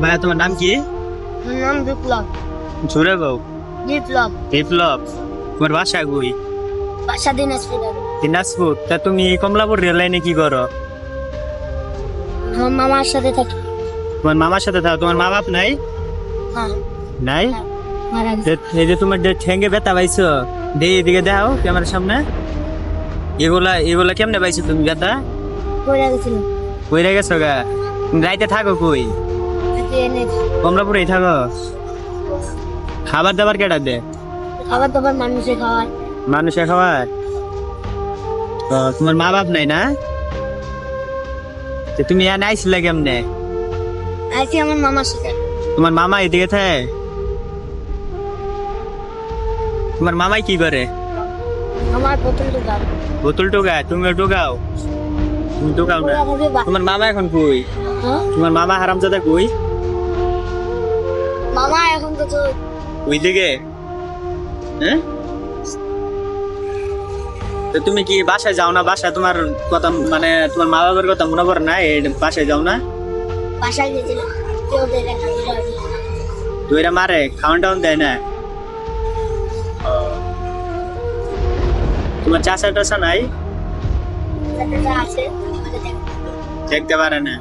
ভাইয়া তোমার নাম কি? নাম বিপ্লব। জোরে বউ। বিপ্লব। বিপ্লব তোমার বাসা গুই বাসা দিনাজপুর। দিনাজপুর? তা তুমি কমলাপুর রেল লাইনে কি করো? আমার মামার সাথে থাকি। তোমার মামার সাথে থাকো? তোমার মা বাপ নাই? হ্যাঁ নাই এ- এই যে তোমার ঠেঙ্গে ব্যথা পাইছো দে এদিকে দাও ক্যামেরার সামনে। এগুলা এগুলা কেমনে পাইছো তুমি ব্যথা? কইরা গেছো গা? রাইতে থাকো কই? কমলাপুরেই থাকো। খাবার দাবার কেটা দে? খাবার দাবার মানুষে খাওয়ায়। মানুষে খাওয়ায়? তোমার মা বাপ নাই না? তুমি এনে আইছিলে কেমনে? আইছি আমার মামার সাথে। তোমার মামা এদিকে থাকে? তোমার মামাই কি করে? আমার বোতল ঢুকাও। বোতল টোকায় তুমিও টোকাও তুমি টোকাও না? তোমার মামা এখন কই? হ্যাঁ? তোমার মামা হারামজাদা কই? মামা এখন তো তো ওই দিকে? হ্যাঁ? তো তুমি কি বাসায় যাও না? বাসায় তোমার কথা মানে তোমার মা বাবার কথা মনে পড়ে না? এই বাসায় যাও না? বাসায় গেছিল কেউ দেয় না এরা মারে খাওয়ান টাউন দেয় না? তোমার চাষা টাষা নাই আছে দেখতে পারে না।